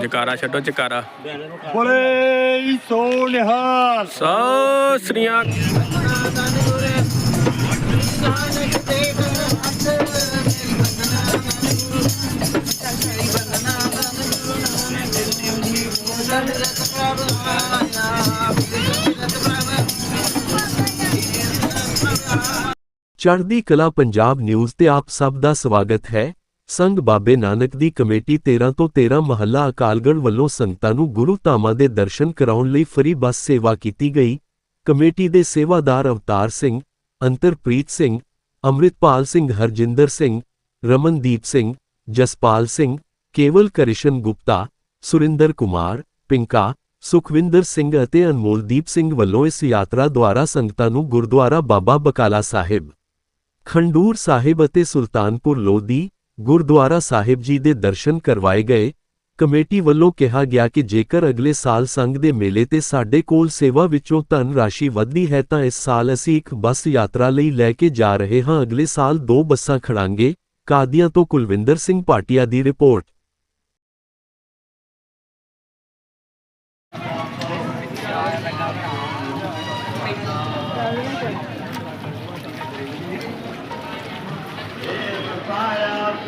ਜਕਾਰਾ ਛੱਡੋ ਜਕਾਰਾ। ਬੋਲੇ ਸੋ ਨਿਹਾਲ ਸਤਿ ਸ੍ਰੀ ਚੜ੍ਹਦੀ ਕਲਾ ਪੰਜਾਬ ਨਿਊਜ਼ ਤੇ ਆਪ ਸਭ ਦਾ ਸਵਾਗਤ ਹੈ। ਸੰਘ ਬਾਬੇ ਨਾਨਕ ਦੀ ਕਮੇਟੀ 13 ਤੋਂ 13 ਮਹੱਲਾ ਅਕਾਲਗੜ੍ਹ ਵੱਲੋਂ ਸੰਗਤਾਂ ਨੂੰ ਗੁਰੂ ਧਾਮਾਂ ਦੇ ਦਰਸ਼ਨ ਕਰਾਉਣ ਲਈ ਫਰੀ ਬੱਸ ਸੇਵਾ ਕੀਤੀ ਗਈ। ਕਮੇਟੀ ਦੇ ਸੇਵਾਦਾਰ ਅਵਤਾਰ ਸਿੰਘ, ਅੰਤਰਪ੍ਰੀਤ ਸਿੰਘ, ਅੰਮ੍ਰਿਤਪਾਲ ਸਿੰਘ, ਹਰਜਿੰਦਰ ਸਿੰਘ, ਰਮਨਦੀਪ ਸਿੰਘ, ਜਸਪਾਲ ਸਿੰਘ, ਕੇਵਲ ਕ੍ਰਿਸ਼ਨ ਗੁਪਤਾ, ਸੁਰਿੰਦਰ ਕੁਮਾਰ, ਪਿੰਕਾ, ਸੁਖਵਿੰਦਰ ਸਿੰਘ ਅਤੇ ਅਨਮੋਲਦੀਪ ਸਿੰਘ ਵੱਲੋਂ ਇਸ ਯਾਤਰਾ ਦੁਆਰਾ ਸੰਗਤਾਂ ਨੂੰ ਗੁਰਦੁਆਰਾ ਬਾਬਾ ਬਕਾਲਾ ਸਾਹਿਬ, ਖੰਡੂਰ ਸਾਹਿਬ ਅਤੇ ਸੁਲਤਾਨਪੁਰ ਲੋਧੀ ਗੁਰਦੁਆਰਾ ਸਾਹਿਬ ਜੀ ਦੇ ਦਰਸ਼ਨ ਕਰਵਾਏ ਗਏ। ਕਮੇਟੀ ਵੱਲੋਂ ਕਿਹਾ ਗਿਆ ਕਿ ਜੇਕਰ ਅਗਲੇ ਸਾਲ ਸੰਘ ਦੇ ਮੇਲੇ ਤੇ ਸਾਡੇ ਕੋਲ ਸੇਵਾ ਵਿੱਚੋਂ ਧਨ ਰਾਸ਼ੀ ਵਧਦੀ ਹੈ ਤਾਂ ਇਸ ਸਾਲ ਅਸੀਂ ਇੱਕ ਬੱਸ ਯਾਤਰਾ ਲਈ ਲੈ ਕੇ ਜਾ ਰਹੇ ਹਾਂ। ਅਗਲੇ ਸਾਲ ਦੋ ਬੱਸਾਂ ਖੜਾਂਗੇ। ਕਾਦੀਆਂ ਤੋਂ ਕੁਲਵਿੰਦਰ ਸਿੰਘ ਭਾਟੀਆ ਦੀ ਰਿਪੋਰਟ।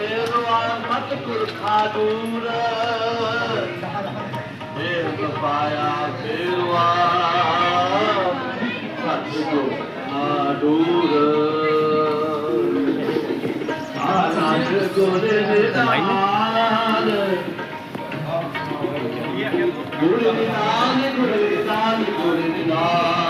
ਪਾਇਆ ਫੇਰਵਾ ਮਤ ਪੁਰਖਾ ਦੂਰ। ਦੇਵ ਪਾਇਆ ਫੇਰਵਾ ਸਤ ਪੁਰਖਾ ਦੂਰ ਆਨੰਦ ਗੁਰ ਨਿਦਾਨ। ਗੁਰ ਨਿਦਾਨ ਗੁਰ ਨਿਦਾਨ ਗੁਰ ਨਿਦਾਨ